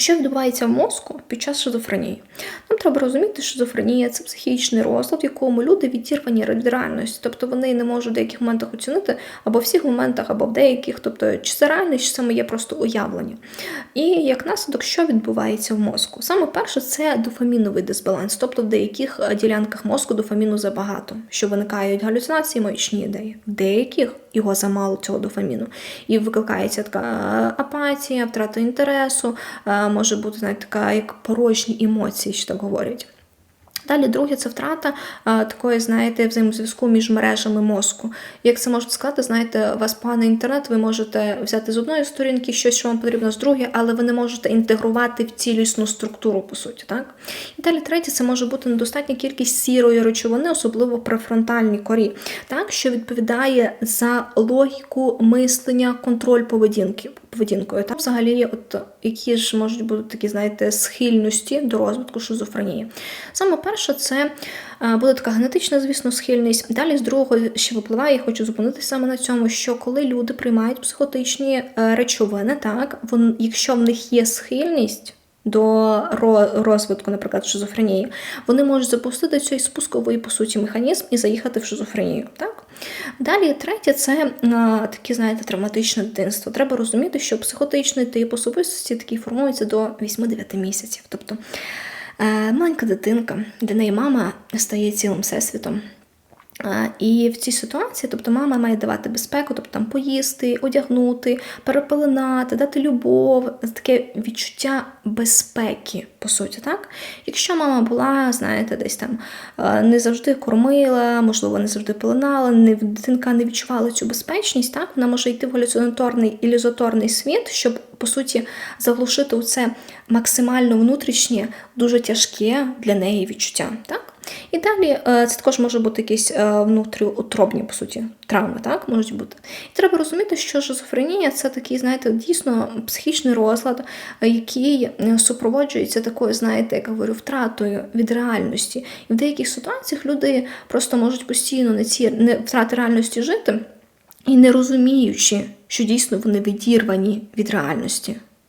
Що відбувається в мозку під час шизофренії? Нам треба розуміти, що шизофренія це психічний розлад, в якому люди відірвані від реальності, тобто вони не можуть в деяких моментах оцінити або в всіх моментах, або в деяких, тобто чи це реальність, чи це моє просто уявлення. І як наслідок, що відбувається в мозку? Саме перше це дофаміновий дисбаланс, тобто в деяких е, ділянках мозку дофаміну забагато, що виникають галюцинації, маячні ідеї. В деяких його замало цього дофаміну. І викликається така е, апатія, втрата інтересу, е, може бути навіть така як порожні емоції, що так говорять. Далі, друге, це втрата а, такої, знаєте, взаємозв'язку між мережами мозку. Як це можна сказати, знаєте, у вас поганий інтернет, ви можете взяти з одної сторінки щось, що вам потрібно з другої, але ви не можете інтегрувати в цілісну структуру, по суті. так? І далі, третє, це може бути недостатня кількість сірої речовини, особливо в префронтальній корі, так, що відповідає за логіку мислення, контроль поведінки. Поведінкою. Там взагалі от які ж можуть бути такі, знаєте, схильності до розвитку шизофренії. Саме перше, це е, буде така генетична, звісно, схильність. Далі з другого ще випливає, я хочу зупинитися саме на цьому, що коли люди приймають психотичні е, речовини, так, вон, якщо в них є схильність. До розвитку, наприклад, шизофренії, вони можуть запустити цей спусковий, по суті, механізм і заїхати в шизофренію. Так? Далі, третє, це такі, знаєте, травматичне дитинство. Треба розуміти, що психотичний тип особистості такий формується до 8-9 місяців. Тобто е, маленька дитинка, для неї мама стає цілим всесвітом. І в цій ситуації, тобто мама має давати безпеку, тобто там поїсти, одягнути, перепеленати, дати любов, таке відчуття безпеки, по суті, так? Якщо мама була, знаєте, десь там не завжди кормила, можливо, не завжди пеленала, не, дитинка не відчувала цю безпечність, так, вона може йти в галюцинаторний ілюзаторний світ, щоб, по суті, заглушити у це максимально внутрішнє, дуже тяжке для неї відчуття. так? І далі е, це також може бути якісь е, внутріутробні, по суті, травми, так, можуть бути. І треба розуміти, що шизофренія це такий, знаєте, дійсно психічний розлад, е, який супроводжується такою, знаєте, я говорю, втратою від реальності. І в деяких ситуаціях люди просто можуть постійно не ці не втрати реальності жити і не розуміючи, що дійсно вони відірвані від реальності.